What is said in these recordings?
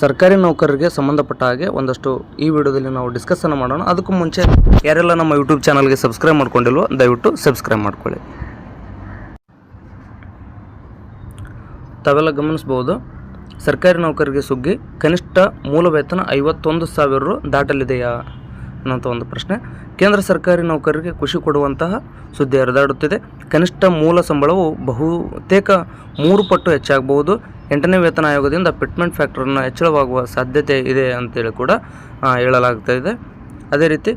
ಸರ್ಕಾರಿ ನೌಕರರಿಗೆ ಸಂಬಂಧಪಟ್ಟ ಹಾಗೆ ಒಂದಷ್ಟು ಈ ವಿಡಿಯೋದಲ್ಲಿ ನಾವು ಡಿಸ್ಕಸನ್ನು ಮಾಡೋಣ. ಅದಕ್ಕೂ ಮುಂಚೆ ಯಾರೆಲ್ಲ ನಮ್ಮ ಯೂಟ್ಯೂಬ್ ಚಾನಲ್ಗೆ ಸಬ್ಸ್ಕ್ರೈಬ್ ಮಾಡ್ಕೊಂಡಿಲ್ವೋ, ದಯವಿಟ್ಟು ಸಬ್ಸ್ಕ್ರೈಬ್ ಮಾಡ್ಕೊಳ್ಳಿ. ತಾವೆಲ್ಲ ಗಮನಿಸ್ಬೋದು ಸರ್ಕಾರಿ ನೌಕರರಿಗೆ ಸುಗ್ಗಿ ಕನಿಷ್ಠ ಮೂಲ ವೇತನ ಐವತ್ತೊಂದು ಸಾವಿರ ರು ದಾಟಲಿದೆಯಾ ಅನ್ನೋಂಥ ಒಂದು ಪ್ರಶ್ನೆ. ಕೇಂದ್ರ ಸರ್ಕಾರಿ ನೌಕರರಿಗೆ ಖುಷಿ ಕೊಡುವಂತಹ ಸುದ್ದಿ ಹರಿದಾಡುತ್ತಿದೆ. ಕನಿಷ್ಠ ಮೂಲ ಸಂಬಳವು ಬಹುತೇಕ ಮೂರು ಪಟ್ಟು ಹೆಚ್ಚಾಗಬಹುದು. ಎಂಟನೇ ವೇತನ ಆಯೋಗದಿಂದ ಪಿಟ್ಮೆಂಟ್ ಫ್ಯಾಕ್ಟರ್ನ ಹೆಚ್ಚಳವಾಗುವ ಸಾಧ್ಯತೆ ಇದೆ ಅಂತೇಳಿ ಕೂಡ ಹೇಳಲಾಗ್ತಾ ಇದೆ. ಅದೇ ರೀತಿ,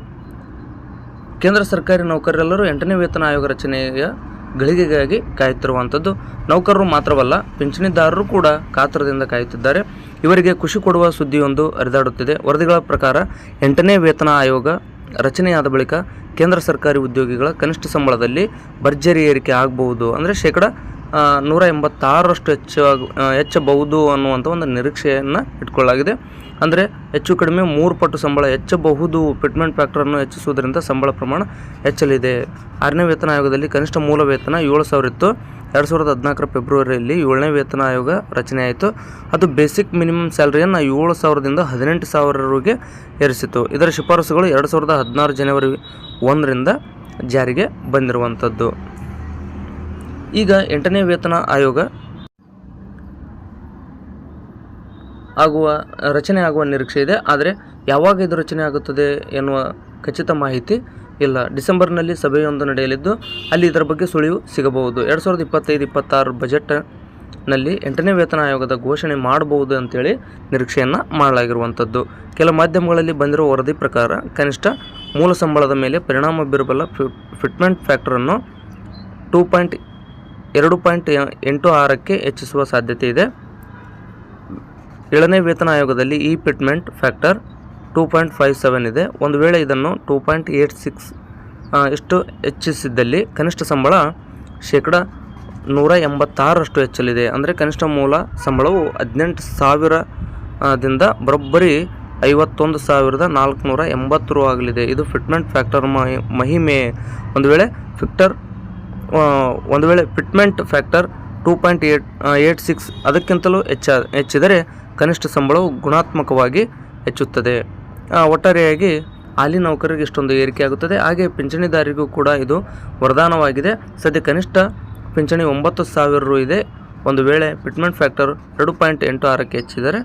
ಕೇಂದ್ರ ಸರ್ಕಾರಿ ನೌಕರರೆಲ್ಲರೂ ಎಂಟನೇ ವೇತನ ಆಯೋಗ ರಚನೆಯ ಗಳಿಗೆಗಾಗಿ ಕಾಯುತ್ತಿರುವಂಥದ್ದು. ನೌಕರರು ಮಾತ್ರವಲ್ಲ, ಪಿಂಚಣಿದಾರರು ಕೂಡ ಕಾತರದಿಂದ ಕಾಯುತ್ತಿದ್ದಾರೆ. ಇವರಿಗೆ ಖುಷಿ ಕೊಡುವ ಸುದ್ದಿಯೊಂದು ಹರಿದಾಡುತ್ತಿದೆ. ವರದಿಗಳ ಪ್ರಕಾರ, ಎಂಟನೇ ವೇತನ ಆಯೋಗ ರಚನೆಯಾದ ಬಳಿಕ ಕೇಂದ್ರ ಸರ್ಕಾರಿ ಉದ್ಯೋಗಿಗಳ ಕನಿಷ್ಠ ಸಂಬಳದಲ್ಲಿ ಭರ್ಜರಿ ಏರಿಕೆ ಆಗಬಹುದು. ಅಂದರೆ ಶೇಕಡ ನೂರ ಎಂಬತ್ತಾರರಷ್ಟು ಹೆಚ್ಚಾಗ ಹೆಚ್ಚಬಹುದು ಅನ್ನುವಂಥ ಒಂದು ನಿರೀಕ್ಷೆಯನ್ನು ಇಟ್ಕೊಳ್ಳಲಾಗಿದೆ. ಅಂದರೆ ಹೆಚ್ಚು ಕಡಿಮೆ ಮೂರು ಪಟ್ಟು ಸಂಬಳ, ಹೆಚ್ಚಬಹುದು ಫಿಟ್ಮೆಂಟ್ ಫ್ಯಾಕ್ಟರನ್ನು ಹೆಚ್ಚಿಸುವುದರಿಂದ ಸಂಬಳ ಪ್ರಮಾಣ ಹೆಚ್ಚಲಿದೆ. ಆರನೇ ವೇತನ ಆಯೋಗದಲ್ಲಿ ಕನಿಷ್ಠ ಮೂಲ ವೇತನ ಏಳು ಸಾವಿರ ಇತ್ತು. ಎರಡು ಸಾವಿರದ ಹದಿನಾಲ್ಕರ ಫೆಬ್ರವರಿಯಲ್ಲಿ ಏಳನೇ ವೇತನ ಆಯೋಗ ರಚನೆ ಆಯಿತು. ಅದು ಬೇಸಿಕ್ ಮಿನಿಮಮ್ ಸ್ಯಾಲರಿಯನ್ನು ಏಳು ಸಾವಿರದಿಂದ ಹದಿನೆಂಟು ಸಾವಿರವರೆಗೆ ಏರಿಸಿತು. ಇದರ ಶಿಫಾರಸುಗಳು ಎರಡು ಸಾವಿರದ ಹದಿನಾರು ಜನವರಿ ಒಂದರಿಂದ ಜಾರಿಗೆ ಬಂದಿರುವಂಥದ್ದು ಈಗ ಎಂಟನೇ ವೇತನ ಆಯೋಗ ಆಗುವ, ರಚನೆ ಆಗುವ ನಿರೀಕ್ಷೆ ಇದೆ. ಆದರೆ ಯಾವಾಗ ಇದು ರಚನೆ ಆಗುತ್ತದೆ ಎನ್ನುವ ಖಚಿತ ಮಾಹಿತಿ ಇಲ್ಲ. ಡಿಸೆಂಬರ್ನಲ್ಲಿ ಸಭೆಯೊಂದು ನಡೆಯಲಿದ್ದು, ಅಲ್ಲಿ ಇದರ ಬಗ್ಗೆ ಸುಳಿವು ಸಿಗಬಹುದು. ಎರಡು ಸಾವಿರದ ಇಪ್ಪತ್ತೈದು, ಇಪ್ಪತ್ತಾರು ಬಜೆಟ್ನಲ್ಲಿ ಎಂಟನೇ ವೇತನ ಆಯೋಗದ ಘೋಷಣೆ ಮಾಡಬಹುದು ಅಂತೇಳಿ ನಿರೀಕ್ಷೆಯನ್ನು ಮಾಡಲಾಗಿರುವಂಥದ್ದು. ಕೆಲ ಮಾಧ್ಯಮಗಳಲ್ಲಿ ಬಂದಿರುವ ವರದಿ ಪ್ರಕಾರ, ಕನಿಷ್ಠ ಮೂಲ ಸಂಬಳದ ಮೇಲೆ ಪರಿಣಾಮ ಬೀರಬಲ್ಲ ಫಿಟ್ಮೆಂಟ್ ಫ್ಯಾಕ್ಟರನ್ನು ಟೂ ಪಾಯಿಂಟ್ ಎರಡು ಪಾಯಿಂಟ್ ಎಂಟು ಆರಕ್ಕೆ ಹೆಚ್ಚಿಸುವ ಸಾಧ್ಯತೆ ಇದೆ. ಏಳನೇ ವೇತನ ಆಯೋಗದಲ್ಲಿ ಈ fitment factor two point five seven ಇದೆ. ಒಂದು ವೇಳೆ ಇದನ್ನು ಟೂ ಪಾಯಿಂಟ್ ಏಯ್ಟ್ ಸಿಕ್ಸ್ ಇಷ್ಟು ಹೆಚ್ಚಿಸಿದ್ದಲ್ಲಿ ಕನಿಷ್ಠ ಸಂಬಳ ಶೇಕಡ ನೂರ ಎಂಬತ್ತಾರರಷ್ಟು ಹೆಚ್ಚಲಿದೆ. ಅಂದರೆ ಕನಿಷ್ಠ ಮೂಲ ಸಂಬಳವು ಹದಿನೆಂಟು ಸಾವಿರದಿಂದ ಬರೋಬ್ಬರಿ ಐವತ್ತೊಂದು ಸಾವಿರದ ನಾಲ್ಕುನೂರ ಎಂಬತ್ತು ಆಗಲಿದೆ. ಇದು ಫಿಟ್ಮೆಂಟ್ ಫ್ಯಾಕ್ಟರ್ ಮಹಿ, ಮಹಿಮೆ. ಒಂದು ವೇಳೆ ಫಿಕ್ಟರ್ ಒಂದು ವೇಳೆ fitment factor two point eight eight six ಅದಕ್ಕಿಂತಲೂ ಹೆಚ್ಚ, ಹೆಚ್ಚಿದರೆ ಕನಿಷ್ಠ ಸಂಬಳವು ಗುಣಾತ್ಮಕವಾಗಿ ಹೆಚ್ಚುತ್ತದೆ. ಒಟ್ಟಾರೆಯಾಗಿ ಹಾಲಿ ನೌಕರರಿಗೆ ಇಷ್ಟೊಂದು ಏರಿಕೆಯಾಗುತ್ತದೆ ಹಾಗೆ ಪಿಂಚಣಿದಾರರಿಗೂ ಕೂಡ ಇದು ವರದಾನವಾಗಿದೆ. ಸದ್ಯ ಕನಿಷ್ಠ ಪಿಂಚಣಿ ಒಂಬತ್ತು ಸಾವಿರ ರು ಇದೆ. ಒಂದು ವೇಳೆ ಫಿಟ್ಮೆಂಟ್ ಫ್ಯಾಕ್ಟರ್ ಎರಡು ಪಾಯಿಂಟ್ ಎಂಟು ಆರಕ್ಕೆ ಹೆಚ್ಚಿದರೆ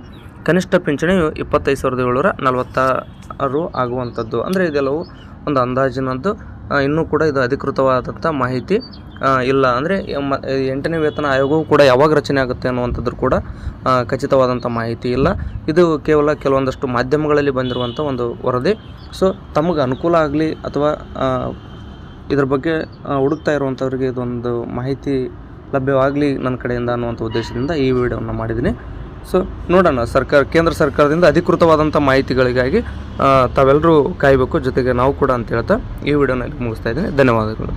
ಕನಿಷ್ಠ ಪಿಂಚಣಿಯು ಇಪ್ಪತ್ತೈದು ಸಾವಿರದ ಏಳ್ನೂರ ನಲವತ್ತಾರು ಆಗುವಂಥದ್ದು. ಅಂದರೆ ಇದೆಲ್ಲವೂ ಒಂದು ಅಂದಾಜಿನದ್ದು. ಇನ್ನೂ ಕೂಡ ಇದು ಅಧಿಕೃತವಾದಂಥ ಮಾಹಿತಿ ಇಲ್ಲ ಅಂದರೆ ಎಂಟನೇ ವೇತನ ಆಯೋಗವು ಕೂಡ ಯಾವಾಗ ರಚನೆ ಆಗುತ್ತೆ ಅನ್ನುವಂಥದ್ದು ಕೂಡ ಖಚಿತವಾದಂಥ ಮಾಹಿತಿ ಇಲ್ಲ. ಇದು ಕೇವಲ ಕೆಲವೊಂದಷ್ಟು ಮಾಧ್ಯಮಗಳಲ್ಲಿ ಬಂದಿರುವಂಥ ಒಂದು ವರದಿ. ಸೊ ತಮಗೆ ಅನುಕೂಲ ಆಗಲಿ ಅಥವಾ ಇದ್ರ ಬಗ್ಗೆ ಹುಡುಕ್ತಾ ಇರುವಂಥವ್ರಿಗೆ ಇದೊಂದು ಮಾಹಿತಿ ಲಭ್ಯವಾಗಲಿ ನನ್ನ ಕಡೆಯಿಂದ ಅನ್ನುವಂಥ ಉದ್ದೇಶದಿಂದ ಈ ವಿಡಿಯೋವನ್ನು ಮಾಡಿದ್ದೀನಿ. ಸೊ ನೋಡೋಣ. ಸರ್ಕಾರ, ಕೇಂದ್ರ ಸರ್ಕಾರದಿಂದ ಅಧಿಕೃತವಾದಂಥ ಮಾಹಿತಿಗಳಿಗಾಗಿ ತಾವೆಲ್ಲರೂ ಕಾಯಬೇಕು. ಜೊತೆಗೆ ನಾವು ಕೂಡ ಅಂತ ಹೇಳ್ತಾ ಈ ವಿಡಿಯೋನಲ್ಲಿ ಮುಗಿಸ್ತಾ ಇದ್ದೀನಿ. ಧನ್ಯವಾದಗಳು.